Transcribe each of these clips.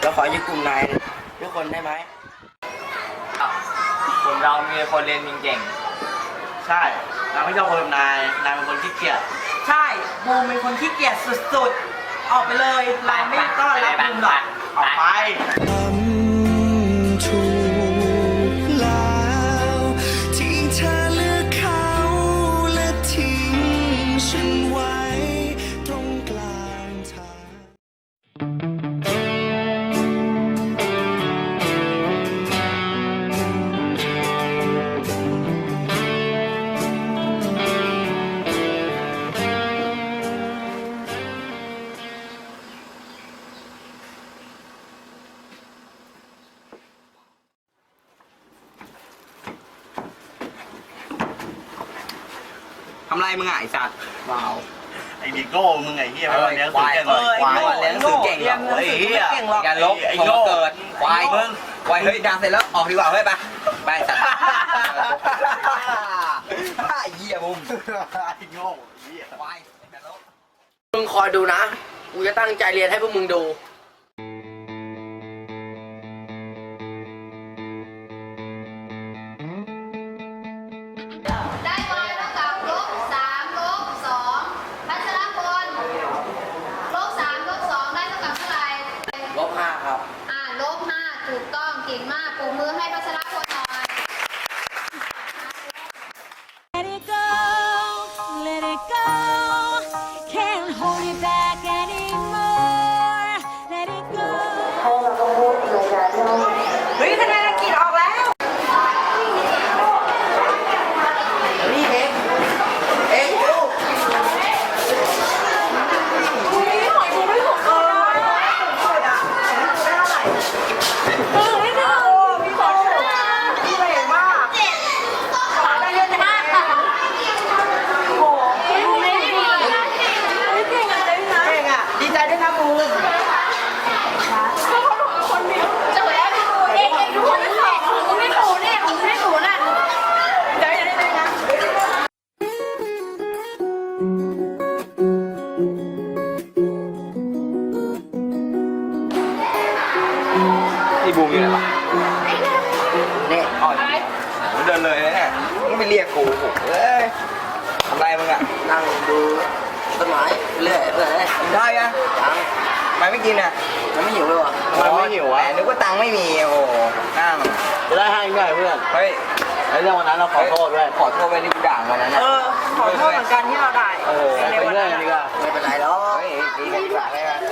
เราขอยึดกลุ่มนายทุกคนได้ไหมกลุ่มเรามีคนเรียนเก่งใช่เราไม่ชอบคนแบบนายนายเป็นคนขี้เกียจใช่บูมเป็นคนขี้เกียจสุดๆ ออกไปเลยเราไม่ต้อนรับบูมหรอกออกไปำไรมึงอะไอ้สัตว์ๆเปล่าไอ้บิโก้มึงไอ้เหี้ยไม่วันนี้ควายเก่งเอเลยอไอ้โง่เรียนหนังสือเก่งเหรอเรียนหนังสือไม่เก่งหรอกอย่าลบไอ้ผมโง่เกิดควายมึงควายเฮ้ยดังเสร็จแล้วออกดีกว่าเฮ้ยไปไปสัตว์ไอ้เหี้ยบุ้มไอ้โง่ไอ้เหี้ยควายอย่าลบมึงคอยดูนะกูจะตั้งใจเรียนให้พวกมึงดูได้ go. ใจด้วยนะบูมจะหัวเราะดูเองเองทุกคนไม่ถูกของกูไม่ถูกเนี่ยของกูไม่ถูกน่ะใจได้ด้วยนะนี่บูมอยู่ไหนวะนี่อ่อนเดินเลยนะเนี่ยมึงไม่เรียกกูโอ้โหเอ้ยทำไรมึงอะนั่งดูต้นไม้เรื่อยเพื่อนเอ้ยกินได้ยังยัง ทำไมไม่กินอะมันไม่หิวเลยวะทำไมไม่หิววะนึกว่าตังค์ไม่มี โอ้โหนั่งจะได้ให้ง่ายเพื่อนเฮ้ยไอ้เรื่องวันนั้นเราขอโทษด้วยขอโทษไปที่กูด่าวันนั้นเอนะอขอโทษเหมือนกันที่เราได้โอ้โหในวันนั้นดีกว่าไม่เป็นไรหรอกเฮ้ยดีกันดีกว่าได้กันดีกัน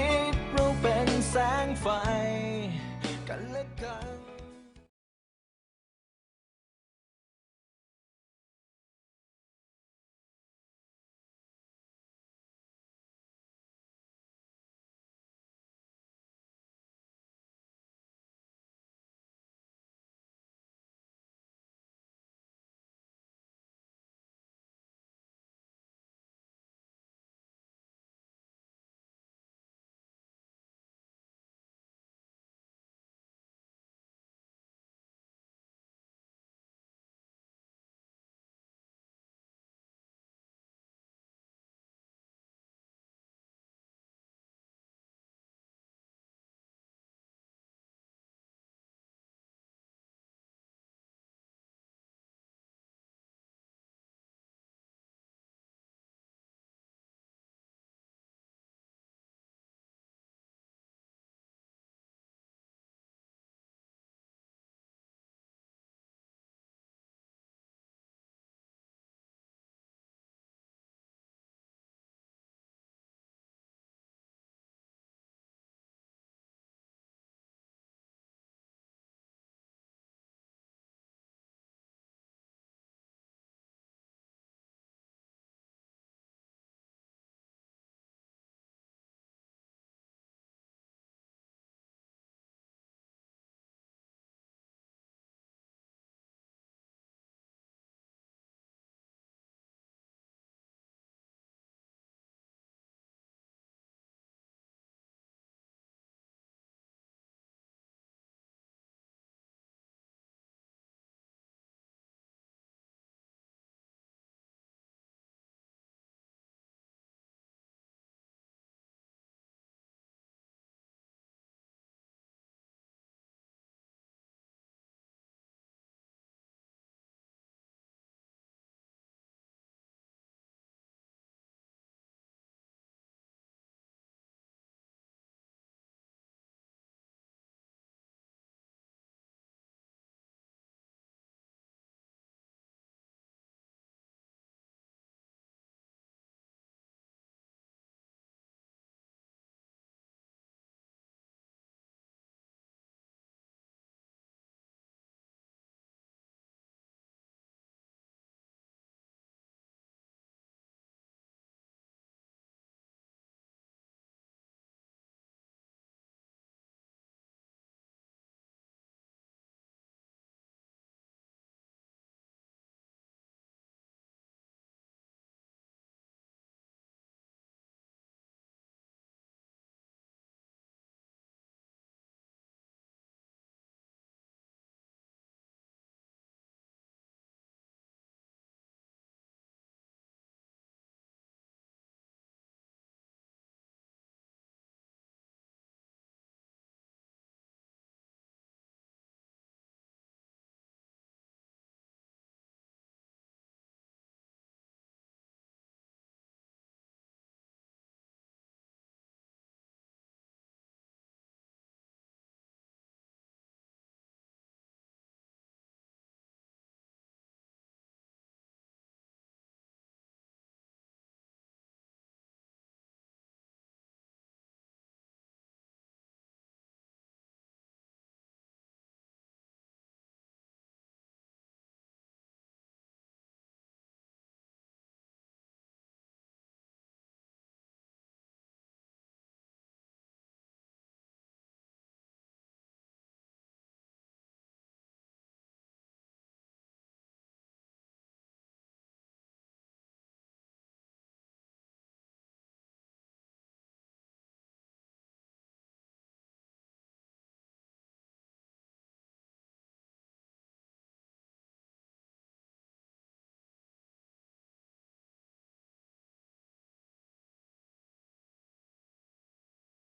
ด